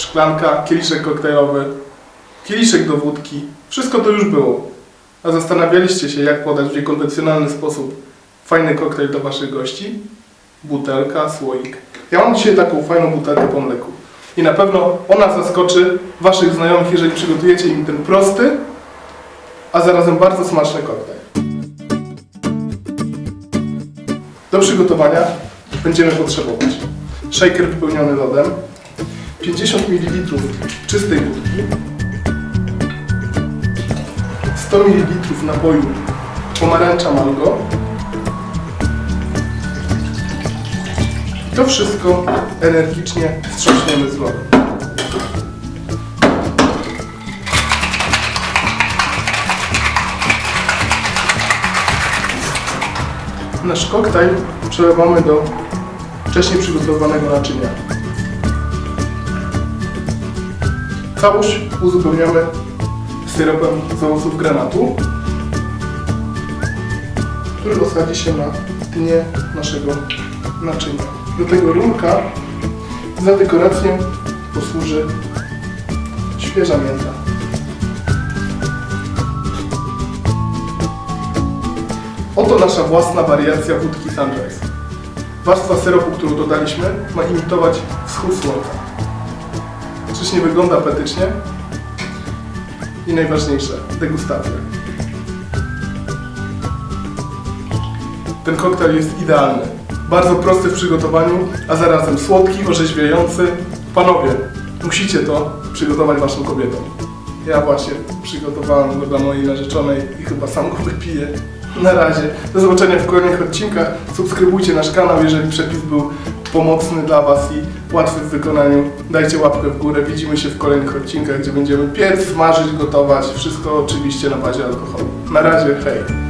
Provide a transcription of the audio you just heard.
szklanka, kieliszek koktajlowy, kieliszek do wódki. Wszystko to już było. A zastanawialiście się, jak podać w niekonwencjonalny sposób fajny koktajl do waszych gości? Butelka, słoik. Ja mam dzisiaj taką fajną butelkę po mleku. I na pewno ona zaskoczy waszych znajomych, jeżeli przygotujecie im ten prosty, a zarazem bardzo smaczny koktajl. Do przygotowania będziemy potrzebować shaker wypełniony lodem, 50 ml czystej wódki, 100 ml napoju pomarańcza mango. To wszystko energicznie wstrząśniemy z lodem. Nasz koktajl przelewamy do wcześniej przygotowanego naczynia. Całość uzupełniamy syropem z owoców granatu, który osadzi się na dnie naszego naczynia. Do tego rurka za dekorację posłuży świeża mięta. Oto nasza własna wariacja wódki Sunrise. Warstwa syropu, którą dodaliśmy, ma imitować wschód słońca. Czyż nie wygląda apetycznie? I najważniejsze, degustacja. Ten koktajl jest idealny. Bardzo prosty w przygotowaniu, a zarazem słodki, orzeźwiający. Panowie, musicie to przygotować waszym kobietom. Ja właśnie przygotowałem go dla mojej narzeczonej i chyba sam go wypiję. Na razie. Do zobaczenia w kolejnych odcinkach. Subskrybujcie nasz kanał, jeżeli przepis był pomocny dla Was i łatwy w wykonaniu. Dajcie łapkę w górę. Widzimy się w kolejnych odcinkach, gdzie będziemy piec, smażyć, gotować. Wszystko oczywiście na bazie alkoholu. Na razie, hej!